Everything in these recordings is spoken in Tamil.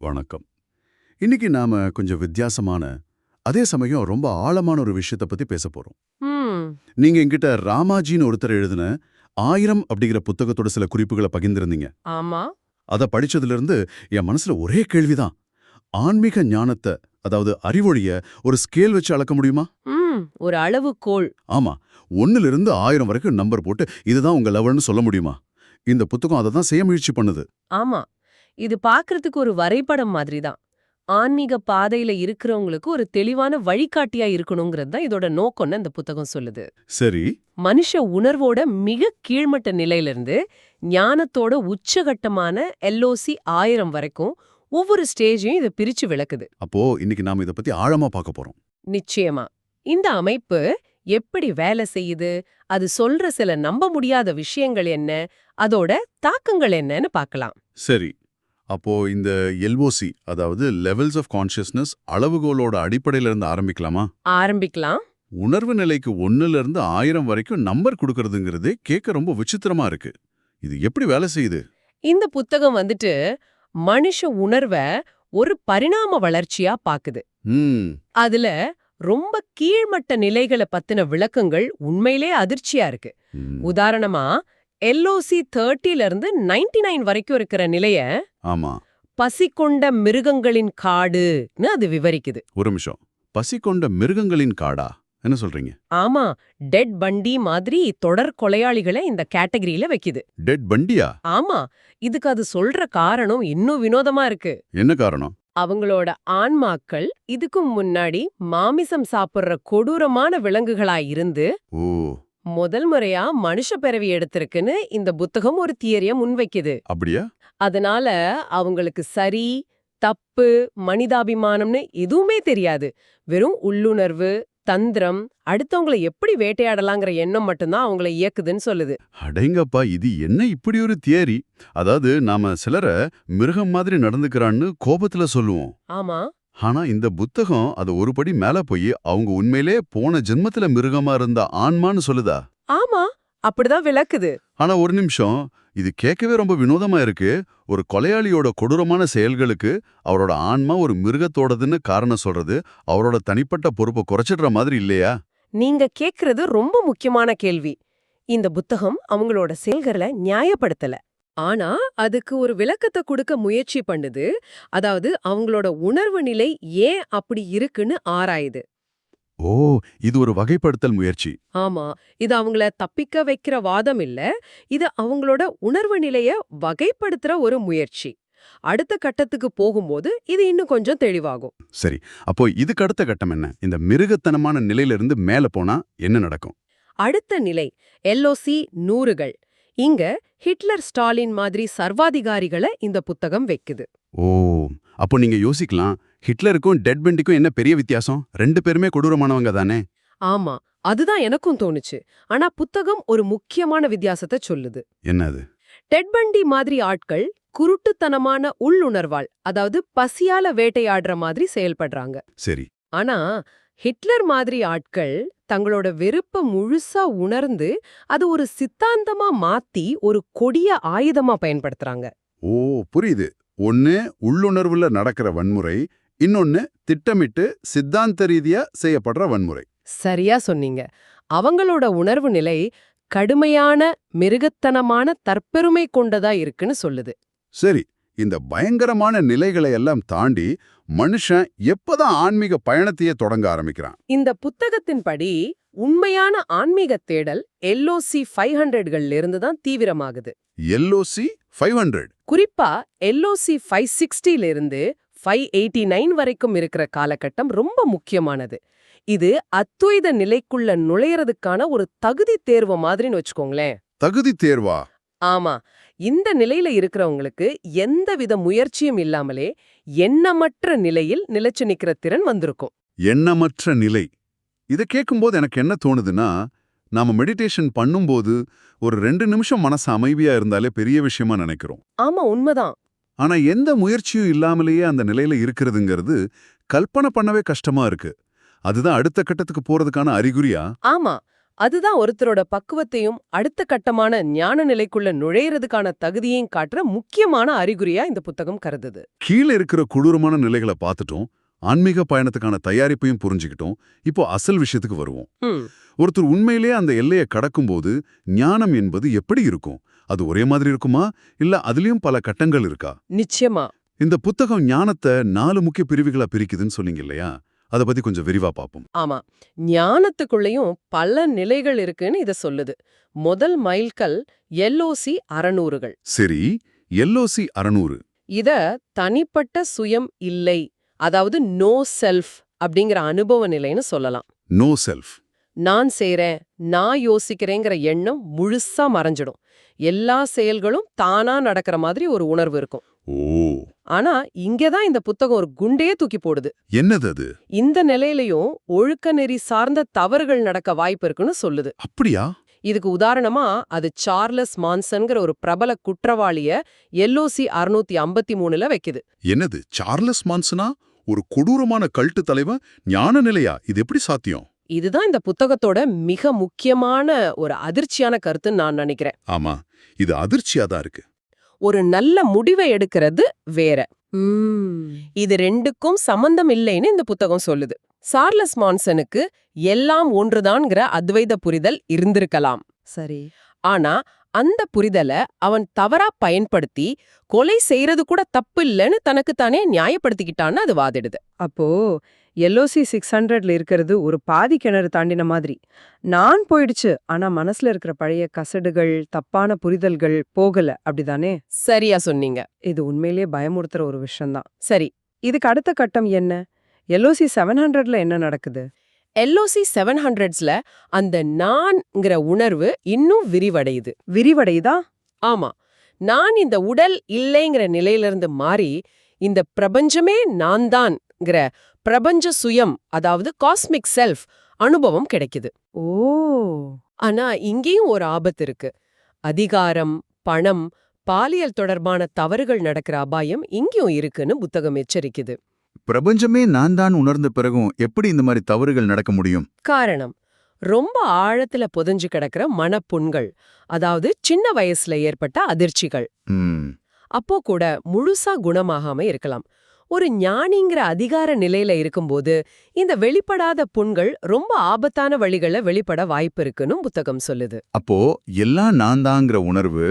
வணக்கம். இன்னைக்கு நாம கொஞ்சம் வித்தியாசமான அதே சமயம் ரொம்ப ஆழமான ஒரு விஷயத்தை பத்தி பேச போறோம். நீங்க என்கிட்ட ராமாஜின்னு ஒருத்தர் எழுதின ஆயிரம் அப்படிங்கிற புத்தகத்தோட சில குறிப்புகளை பகிர்ந்திருந்தீங்க. ஆமா. அதை படிச்சதுல இருந்து என் மனசுல ஒரே கேள்விதான். ஆன்மீக ஞானத்தை அதாவது அறிவொழிய ஒரு ஸ்கேல் வச்சு அளக்க முடியுமா? ஒரு அளவுகோல். ஆமா. ஒண்ணுல இருந்து ஆயிரம் வரைக்கும் நம்பர் போட்டு இதுதான் உங்க லெவல்னு சொல்ல முடியுமா? இந்த புத்தகம் அதை தான் செய்ய முயற்சி பண்ணுது. ஆமா. இது பார்க்கறதுக்கு ஒரு வரைபடம் மாதிரி தான் ஆன்மீக பாதையில இருக்கிறவங்களுக்கு ஒரு தெளிவான வழிகாட்டியா இருக்கணுங்கிறது தான் இதோட நோக்கம்னு இந்த புத்தகம் சொல்லுது. சரி. மனுஷ உணர்வோட மிக கீழ்மட்ட நிலையிலிருந்து ஞானத்தோட உச்சகட்டமான எல்ஓசி ஆயிரம் வரைக்கும் ஒவ்வொரு ஸ்டேஜையும் இதை பிரிச்சு விளக்குது. அப்போ இன்னைக்கு நாம இதை பத்தி ஆழமா பார்க்க போறோம். நிச்சயமா. இந்த அமைப்பு எப்படி வேலை செய்யுது அது சொல்ற சில நம்ப முடியாத விஷயங்கள் என்ன அதோட தாக்கங்கள் என்னன்னு பார்க்கலாம். சரி. அப்போ இந்த எல்ஓசி அதாவது லெவல்ஸ் ஆஃப் கான்ஷியஸ்னஸ் அளவுகோலோட அடிப்படையில இருந்து ஆரம்பிக்கலாமா? ஆரம்பிக்கலாம். உணர்வு நிலைக்கு ஒண்ணுல இருந்து ஆயிரம் வரைக்கும் நம்பர் கொடுக்கறதுங்கிறதே கேட்க ரொம்ப விசித்திரமா இருக்கு. இது எப்படி வேலை செய்யுது? இந்த புத்தகம் வந்துட்டு மனுஷ உணர்வை ஒரு பரிணாம வளர்ச்சியா பாக்குது. அதுல ரொம்ப கீழ்மட்ட நிலைகளை பத்தின விளக்கங்கள் உண்மையிலே அதிர்ச்சியா இருக்கு. உதாரணமா எல்ஓசி தேர்ட்டில இருந்து 99 நைன் வரைக்கும் இருக்கிற நிலைய ஆமா. பசி கொண்ட மிருகங்களின் காடுன்னு அது விவரிக்குது. ஒரு நிமிஷம். பசி கொண்ட மிருகங்களின் காடா? என்ன சொல்றீங்க? ஆமா. டெட் பண்டி மாதிரி தொடர் கொலையாளிகளை இந்த கேட்டகரியில வைக்குது. டெட் பண்டியா? ஆமா. இதுக்கு அது சொல்ற காரணம் இன்னும் வினோதமா இருக்கு. என்ன காரணம்? அவங்களோட ஆன்மாக்கள் இதுக்கும் முன்னாடி மாமிசம் சாப்பிடுற கொடூரமான விலங்குகளா இருந்து ஓ. முதல் முறையா மனுஷ பிறவி எடுத்திருக்குன்னு இந்த புத்தகம் ஒரு தியரிய முன்வைக்குது. அப்படியா? அதனால அவங்களுக்கு சரி தப்பு மனிதாபிமானம்னு எதுவுமே தெரியாது. வெறும் உள்ளுணர்வு தந்திரம் அடுத்தவங்கள எப்படி வேட்டையாடலாங்கிற எண்ணம் மட்டும்தான் அவங்கள இயக்குதுன்னு சொல்லுது. அடேங்கப்பா இது என்ன இப்படி ஒரு தியரி? அதாவது நாம சிலரை மிருகம் மாதிரி நடந்துக்கிறான்னு கோபத்துல சொல்லுவோம். ஆமா. ஆனா இந்த புத்தகம் அது ஒரு படி மேல போய் அவங்க உண்மையிலே போன ஜென்மத்துல மிருகமா இருந்த ஆன்மான்னு சொல்லுதா? ஆமா அப்படிதான் விளக்குது. ஆனா ஒரு நிமிஷம். இது கேட்கவே ரொம்ப வினோதமா இருக்கு. ஒரு கொலையாளியோட கொடூரமான செயல்களுக்கு அவரோட ஆன்மா ஒரு மிருகத்தோடதுன்னு காரணம் சொல்றது அவரோட தனிப்பட்ட பொறுப்பை குறைச்சிடுற மாதிரி இல்லையா? நீங்க கேக்குறது ரொம்ப முக்கியமான கேள்வி. இந்த புத்தகம் அவங்களோட செயல்களை நியாயப்படுத்தல. ஆனா அதுக்கு ஒரு விளக்கத்தை கொடுக்க முயற்சி பண்ணுது. அதாவது அவங்களோட உணர்வு நிலை ஏன் அப்படி இருக்குன்னு ஆராயுது. ஓ இது ஒரு வகைப்படுத்தல் முயற்சி. ஆமா இது அவங்கள தப்பிக்க வைக்கிற வாதம் இல்ல. இது அவங்களோட உணர்வு நிலைய வகைப்படுத்துற ஒரு முயற்சி. அடுத்த கட்டத்துக்கு போகும்போது இது இன்னும் கொஞ்சம் தெளிவாகும். சரி அப்போ இதுக்கு அடுத்த கட்டம் என்ன? இந்த மிருகத்தனமான நிலையில இருந்து மேல போனா என்ன நடக்கும்? அடுத்த நிலை எல்ஓசி நூறுகள். இங்க ஹிட்லர் ஸ்டாலின் மாதிரி சர்வாதிகாரிகளை இந்த புத்தகம் வைக்குது. ஓ அப்போ நீங்க யோசிக்கலாம் ஹிட்லருக்கும் டெட் பெண்டிக்கும் என்ன பெரிய வித்தியாசம்? ரெண்டு பேருமே கொடூரமானவங்க தானே? ஆமா அதுதான் எனக்கும் தோணுச்சு. ஆனா புத்தகம் ஒரு முக்கியமான வித்தியாசத்தை சொல்லுது. என்னது? டெட்பண்டி மாதிரி ஆட்கள் குருட்டுத்தனமான உள்ளுணர்வால் அதாவது பசியால வேட்டையாடுற மாதிரி செயல்படுறாங்க. சரி. ஆனா ஹிட்லர் மாதிரி ஆட்கள் தங்களோட வெறுப்ப முழுசா உணர்ந்து அது ஒரு சித்தாந்தமா மாத்தி ஒரு கொடிய ஆயுதமா பயன்படுத்துறாங்க. ஓ புரியுது. ஒன்னு உள்ளுணர்வுல நடக்கிற வன்முறை இன்னொன்னு திட்டமிட்டு சித்தாந்த ரீதியா செய்யப்படுற வன்முறை. சரியா சொன்னீங்க. அவங்களோட உணர்வு நிலை கடுமையான மிருகத்தனமான தற்பெருமை கொண்டதா இருக்குன்னு சொல்லுது. சரி இந்த பயங்கரமான நிலைகளை எல்லாம் தாண்டி மனுஷன் எப்பதான் ஆன்மீக பயணத்தையே தொடங்க ஆரம்பிக்கிறான்? இந்த புத்தகத்தின்படி உண்மையான ஆன்மீக தேடல் எல்ஓசி ஃபைவ் ஹண்ட்ரட்கள்ல இருந்து தான் தீவிரமாகுது. எல்ஓசி ஃபைவ் ஹண்ட்ரட் குறிப்பா எல்ஓசி ஃபைவ் சிக்ஸ்டில இருந்து ஃபைவ் எயிட்டி நைன் வரைக்கும் இருக்கிற காலகட்டம் ரொம்ப முக்கியமானது. இது அத்வைத நிலைக்குள்ள நுழையறதுக்கான ஒரு தகுதி தேர்வு மாதிரின்னு வச்சுக்கோங்களேன். தகுதி தேர்வா? ஆமா. இந்த நிலையில இருக்கிறவங்களுக்கு எந்தவித முயற்சியும் இல்லாமலே எண்ணமற்ற நிலையில் நிலைச்சு நிக்கிற திறன் வந்திருக்கும். எண்ணமற்ற நிலை. இதை கேட்கும்போது எனக்கு என்ன தோணுதுன்னா நாம மெடிடேஷன் பண்ணும்போது ஒரு ரெண்டு நிமிஷம் மனசு அமைதியா இருந்தாலே பெரிய விஷயமா நினைக்கிறோம். ஆமா உண்மைதான். ஆனா எந்த முயற்சியும் இல்லாமலேயே அந்த நிலையில இருக்கிறதுங்கிறது கல்பனை பண்ணவே கஷ்டமா இருக்கு. அதுதான் அடுத்த கட்டத்துக்கு போறதுக்கான அறிகுறியா? ஆமா. அதுதான் ஒருத்தரோட பக்குவத்தையும் அடுத்த கட்டமான ஞான நிலைக்குள்ள நுழையறதுக்கான தகுதியையும் காட்டுற முக்கியமான அறிகுறியா இந்த புத்தகம் கருதுது. கீழே இருக்கிற கொடூரமான நிலைகளை பார்த்துட்டோம் ஆன்மீக பயணத்துக்கான தயாரிப்பையும் புரிஞ்சுக்கிட்டோம் இப்போ அசல் விஷயத்துக்கு வருவோம். ஒருத்தர் உண்மையிலே அந்த எல்லையை கடக்கும்போது ஞானம் என்பது எப்படி இருக்கும்? அது ஒரே மாதிரி இருக்குமா? இல்ல அதுலயும் பல கட்டங்கள் இருக்கா? நிச்சயமா. இந்த புத்தகம் ஞானத்தை நாலு முக்கிய பிரிவுகளா பிரிக்குதுன்னு சொன்னீங்க இல்லையா? அதை பத்தி கொஞ்சம் விரிவா பார்ப்போம் ஆமா. ஞானத்துக்குள்ளேயும் பல நிலைகள் இருக்குன்னு இத சொல்லுது. முதல் மைல்கல் எல்ஓசி அறநூறுகள். சரி. எல்ஓசி அறநூறு. இத தனிப்பட்ட சுயம் இல்லை. அதாவது நோ செல்ஃப் அப்படிங்கிற அனுபவ நிலைன்னு சொல்லலாம். No self. நான் செய்றேன் நான் யோசிக்கிறேங்கிற எண்ணம் முழுசா மறைஞ்சிடும். எல்லா செயல்களும் தானா நடக்கிற மாதிரி ஒரு உணர்வு இருக்கும். ஓ. ஆனா இங்கதான் இந்த புத்தகம் ஒரு குண்டையே தூக்கி போடுது. என்னது அது? இந்த நிலையிலயும் ஒழுக்க நெறி சார்ந்த தவறுகள் நடக்க வாய்ப்பு இருக்குன்னு சொல்லுது. அப்படியா? இதுக்கு உதாரணமா அது சார்லஸ் மான்சன்கிற ஒரு பிரபல குற்றவாளிய எல்ஓசி அறுநூத்தி ஐம்பத்தி மூணுல வைக்குது. என்னது சார்லஸ் மான்சனா? ஒரு கொடூரமான கல்ட்டு தலைவன் ஞான நிலையா? இது எப்படி சாத்தியம்? இதுதான் இந்த புத்தகத்தோட மிக முக்கியமான ஒரு அதிர்ச்சியான கருத்துன்னு நான் நினைக்கிறேன். ஆமா இது அதிர்ச்சியா தான் இருக்கு. ஒரு நல்ல முடிவை எடுக்கிறது வேற. இது ரெண்டுக்கும் சம்பந்தம் இல்லைன்னு இந்த புத்தகம் சொல்லுது. சார்லஸ் மான்சனுக்கு எல்லாம் ஒன்றுதான்ங்கிற அத்வைத புரிதல் இருந்திருக்கலாம். சரி. ஆனா அந்த புரிதலை அவன் தவறா பயன்படுத்தி கொலை செய்யறது கூட தப்பு இல்லைன்னு தனக்கு தானே நியாயப்படுத்திக்கிட்டான்னு அது வாதிடுது. அப்போ எல்ஓசி சிக்ஸ் ஹண்ட்ரட்ல இருக்கிறது ஒரு பாதி கிணறு தாண்டின மாதிரி. நான் போயிடுச்சு ஆனா மனசுல இருக்கிற பழைய கசடுகள் தப்பான புரிதல்கள் போகல அப்படிதானே? சரியா சொன்னீங்க. இது உண்மையிலேயே பயமுறுத்துற ஒரு விஷயம்தான். சரி. இதுக்கு அடுத்த கட்டம் என்ன? எல்ஓசி செவன் ஹண்ட்ரட்ல என்ன நடக்குது? எல்ஓசி செவன் ஹண்ட்ரட்ஸ்ல அந்த நான்ங்கிற உணர்வு இன்னும் விரிவடையுது. விரிவடையுதா? ஆமா. நான் இந்த உடல் இல்லைங்கிற நிலையிலிருந்து மாறி இந்த பிரபஞ்சமே நான் தான்ங்கிற பிரபஞ்ச சுயம் அதாவது காஸ்மிக் செல்ஃப் அனுபவம் கிடைக்குது. ஓ! ஆனா இங்கேயும் ஒரு ஆபத்து இருக்கு. அதிகாரம் பணம் பாலியல் தொடர்பான தவறுகள் நடக்கிற அபாயம் இங்கேயும் இருக்குன்னு புத்தகம் எச்சரிக்குது. பிரபஞ்சமே நான் தான் உணர்ந்த பிறகும் எப்படி இந்த மாதிரி தவறுகள் நடக்க முடியும்? காரணம் ரொம்ப ஆழத்துல புதைஞ்சு கிடக்கிற மனப்புண்கள் அதாவது சின்ன வயசுல ஏற்பட்ட அதிர்ச்சிகள். அப்போ கூட முழுசா குணமாகாம இருக்கலாம். ஒரு ஞானிங்கிற அதிகார நிலையில இருக்கும்போது இந்த வெளிப்படாத புண்கள் ரொம்ப ஆபத்தான வழிகள வெளிப்பட வாய்ப்பு இருக்குன்னு புத்தகம் சொல்லுது. அப்போ எல்லாம் நான் தாங்கிற உணர்வு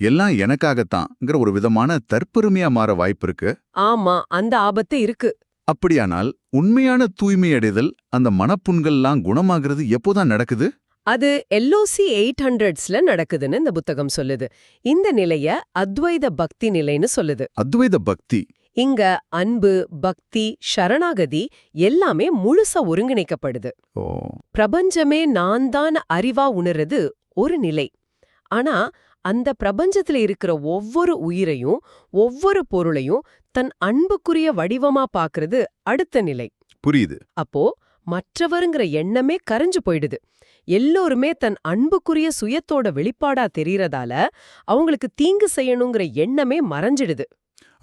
எல்லாம் எனக்காகத்தான்ங்கிற ஒரு விதமான தற்பெருமையா மாற வாய்ப்பு இருக்கு? ஆமா அந்த ஆபத்து இருக்கு. அப்படியானால் உண்மையான தூய்மை அடைதல் அந்த மனப்புண்கள்லாம் குணமாகிறது எப்போதான் நடக்குது? அது எல்ஓசி எயிட் ஹண்ட்ரட்ஸ்ல நடக்குதுன்னு இந்த புத்தகம் சொல்லுது. இந்த நிலைய அத்வைத பக்தி நிலைன்னு சொல்லுது. அத்வைத பக்தி. இங்க அன்பு பக்தி சரணாகதி எல்லாமே முழுசா ஒருங்கிணைக்கப்படுது. பிரபஞ்சமே நான் தான் அறிவா உணர்றது ஒரு நிலை. ஆனா அந்த பிரபஞ்சத்துல இருக்கிற ஒவ்வொரு உயிரையும் ஒவ்வொரு பொருளையும் தன் அன்புக்குரிய வடிவமா பாக்குறது அடுத்த நிலை. புரியுது. அப்போ மற்றவருங்கிற எண்ணமே கரைஞ்சு போயிடுது. எல்லோருமே தன் அன்புக்குரிய சுயத்தோட வெளிப்பாடா தெரியறதால அவங்களுக்கு தீங்கு செய்யணுங்கிற எண்ணமே மறைஞ்சிடுது.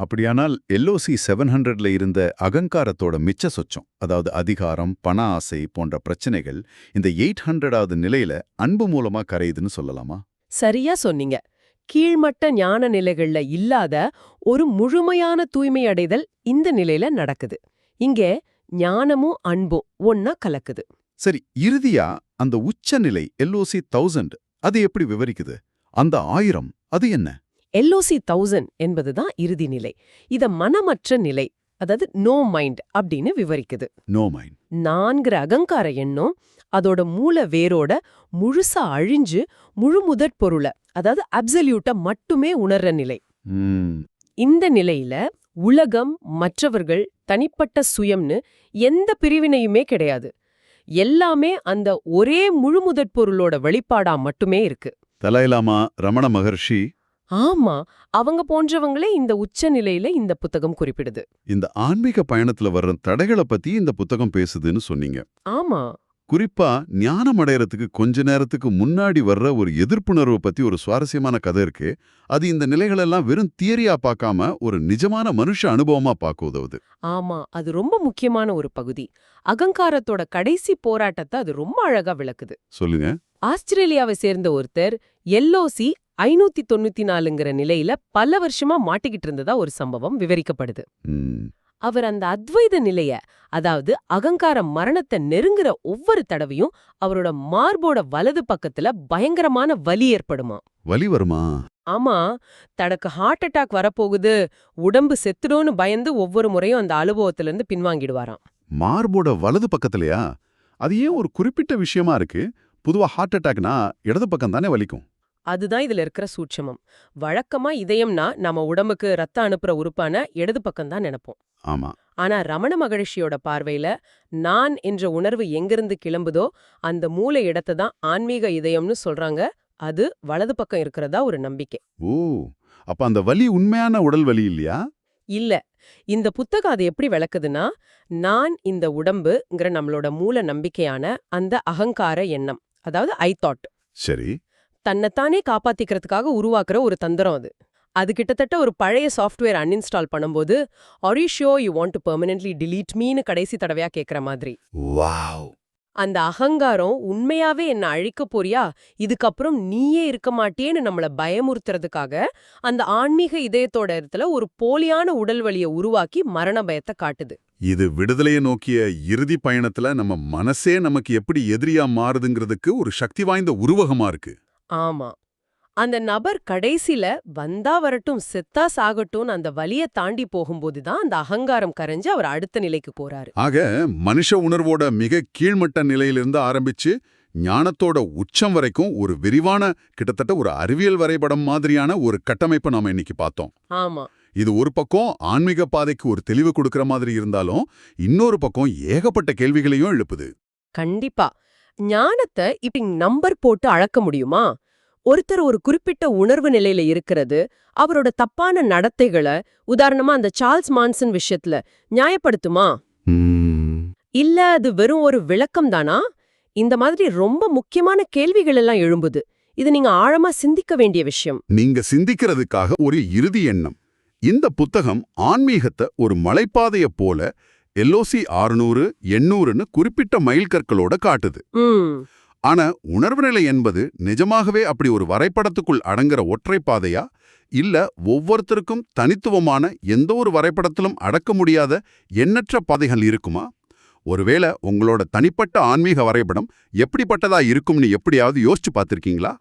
அப்படியானால் எல்ஓசி செவன் ஹண்ட்ரட்ல இருந்த அகங்காரத்தோட மிச்ச சொச்சம் அதாவது அதிகாரம் பண ஆசை போன்ற பிரச்சனைகள் இந்த எயிட் ஹண்ட்ரடாவது நிலையில அன்பு மூலமா கரையுதுன்னு சொல்லலாமா? சரியா சொன்னீங்க. கீழ்மட்ட ஞான நிலைகள்ல இல்லாத ஒரு முழுமையான தூய்மை அடைதல் இந்த நிலையில நடக்குது. இங்கே ஞானமும் அன்பும் ஒன்னா கலக்குது. சரி இறுதியா அந்த உச்ச நிலை எல்ஓசி தௌசண்ட் அது எப்படி விவரிக்குது? அந்த ஆயிரம் அது என்ன? எல்ஓசி தௌசண்ட் என்பதுதான் இறுதி நிலை. இத மனமற்ற நிலை அதாவது நோ மைண்ட் அப்படின்னு விவரிக்குது. நோ மைண்ட் நான்கிற அகங்கார எண்ணம் அதோட மூல வேரோட முழுசா அழிஞ்சு முழு முதற் பொருளை அதாவது அப்சல்யூட்டை மட்டுமே உணர்ற நிலை. இந்த நிலையில உலகம் மற்றவர்கள் தனிப்பட்ட சுயம்னு எந்த பிரிவினையுமே கிடையாது. எல்லாமே அந்த ஒரே முழுமுதற் பொருளோட வெளிப்பாடா மட்டுமே இருக்கு. தலாயிலாமா ரமண மகர்ஷி ஆமா அவங்க போன்றவங்களே இந்த உச்ச நிலையில இந்த புத்தகம் குறிப்பிடுது. இந்த ஆன்மீக பயணத்துல வர்ற தடைகளை பத்தி இந்த புத்தகம் பேசுதுன்னு சொன்னீங்க. ஆமா. குறிப்பா ஞானம் அடையறதுக்கு கொஞ்ச நேரத்துக்கு முன்னாடி வர்ற ஒரு எதிர்ப்புணர்வை பத்தி ஒரு சுவாரஸ்யமான கதை இருக்கு. அது இந்த நிலைகளெல்லாம் வெறும் தியரியா பார்க்காம ஒரு நிஜமான மனுஷ அனுபவமா பார்க்க உதவுது. ஆமா அது ரொம்ப முக்கியமான ஒரு பகுதி. அகங்காரத்தோட கடைசி போராட்டத்தை அது ரொம்ப அழகா விளக்குது. சொல்லுங்க. ஆஸ்திரேலியாவை சேர்ந்த ஒருத்தர் எல்ஓசி ஐநூத்தி தொண்ணூத்தி நாலுங்கிற நிலையில பல வருஷமா மாட்டிக்கிட்டு இருந்ததா ஒரு சம்பவம் விவரிக்கப்படுது. அவர் அந்த அத்வைத நிலைய அதாவது அகங்கார மரணத்தை நெருங்குற ஒவ்வொரு தடவையும் அவரோட மார்போட வலது பக்கத்துல பயங்கரமான வலி ஏற்படுமா. வலி வருமா? ஆமா தனக்கு ஹார்ட் அட்டாக் வரப்போகுது உடம்பு செத்துடும்னு பயந்து ஒவ்வொரு முறையும் அந்த அனுபவத்துல இருந்து பின்வாங்கிடுவாராம். மார்போட வலது பக்கத்துலயா? அது ஏன் ஒரு குறிப்பிட்ட விஷயமா இருக்கு? பொதுவா ஹார்ட் அட்டாக்னா இடது பக்கம் தானே வலிக்கும். அதுதான் இதுல இருக்கிற சூட்சமம். வழக்கமா இதயம்னா நம்ம உடம்புக்கு ரத்த அனுப்புற உறுப்பான இடது பக்கம் தான் நினைப்போம். ஆமா. ஆனா ரமண மகரிஷியோட பார்வையில நான் என்ற உணர்வு எங்கிருந்து கிளம்புதோ அந்த மூளை இடத்தை தான் ஆன்மீக இதயம்னு சொல்றாங்க. அது வலது பக்கம் இருக்கிறதா ஒரு நம்பிக்கை. ஓ அப்ப அந்த வலி உண்மையான உடல் வலி இல்லையா? இல்ல. இந்த புத்தகம் அது எப்படி விளக்குதுன்னா நான் இந்த உடம்புங்கிற நம்மளோட மூல நம்பிக்கையான அந்த அகங்கார எண்ணம் அதாவது ஐ தாட். சரி. தன்னைத்தானே காப்பாத்திக்கிறதுக்காக உருவாக்குற ஒரு தந்திரம் அது. அது கிட்டத்தட்ட ஒரு பழைய சாஃப்ட்வேர் அன்இன்ஸ்டால் பண்ணும்போது are you sure you want to permanently delete மீன்னு கடைசி தடவையா கேக்குற மாதிரி. வாவ். அந்த அகங்காரம் உண்மையாவே என்ன அழிக்க போறியா? இதுக்கப்புறம் நீயே இருக்க மாட்டியேன்னு நம்மள பயமுறுத்துறதுக்காக அந்த ஆன்மீக இதயத்தோட இடத்துல ஒரு போலியான உடல் வலியை உருவாக்கி மரண பயத்தை காட்டுது. இது விடுதலையை நோக்கிய இறுதி பயணத்துல நம்ம மனசே நமக்கு எப்படி எதிரியா மாறுதுங்கிறதுக்கு ஒரு சக்தி வாய்ந்த உருவகமா இருக்கு. ஆமா. அந்த நபர் கடைசில வந்தா வரட்டும் செத்தா சாகட்டும்னு அந்த வலிய தாண்டி போகும்போது தான் அந்த அகங்காரம் கரைஞ்சு அவர் அடுத்த நிலைக்கு போறாரு. ஆக மனுஷ உணர்வோட மிக கீழ்மட்ட நிலையிலிருந்து ஆரம்பிச்சு ஞானத்தோட உச்சம் வரைக்கும் ஒரு விரிவான கிட்டத்தட்ட ஒரு அறிவியல் வரைபடம் மாதிரியான ஒரு கட்டமைப்பை நாம இன்னைக்கு பார்த்தோம். ஆமா. இது ஒரு பக்கம் ஆன்மீக பாதைக்கு ஒரு தெளிவு கொடுக்கிற மாதிரி இருந்தாலும் இன்னொரு பக்கம் ஏகப்பட்ட கேள்விகளையும் எழுப்புது. கண்டிப்பா. ஞானத்தை இப்படி நம்பர் போட்டு அளக்க முடியுமா? ஒருத்தர் ஒரு குறிப்பிட்ட உணர்வு நிலையில இருக்கிறது அவரோட தப்பான நடத்தைகளை உதாரணமா அந்த சார்ல்ஸ் மான்சன் விஷயத்துல நியாயப்படுத்துமா? இல்ல அது வெறும் ஒரு விளக்கம் தானா? இந்த மாதிரி ரொம்ப முக்கியமான கேள்விகள் எல்லாம் எழும்புது. இது நீங்க ஆழமா சிந்திக்க வேண்டிய விஷயம். நீங்க சிந்திக்கிறதுக்காக ஒரு இறுதி எண்ணம். இந்த புத்தகம் ஆன்மீகத்தை ஒரு மலைப்பாதைய போல எல்ஓசி ஆறுநூறு எண்ணூறுன்னு குறிப்பிட்ட மைல்கற்களோட காட்டுது. ஆனா உணர்வு நிலை என்பது நிஜமாகவே அப்படி ஒரு வரைபடத்துக்குள் அடங்குற ஒற்றை பாதையா? இல்ல ஒவ்வொருத்தருக்கும் தனித்துவமான எந்த ஒரு வரைபடத்திலும் அடக்க முடியாத எண்ணற்ற பாதைகள் இருக்குமா? ஒருவேளை உங்களோட தனிப்பட்ட ஆன்மீக வரைபடம் எப்படிப்பட்டதா இருக்கும்னு எப்படியாவது யோசிச்சு பார்த்திருக்கீங்களா?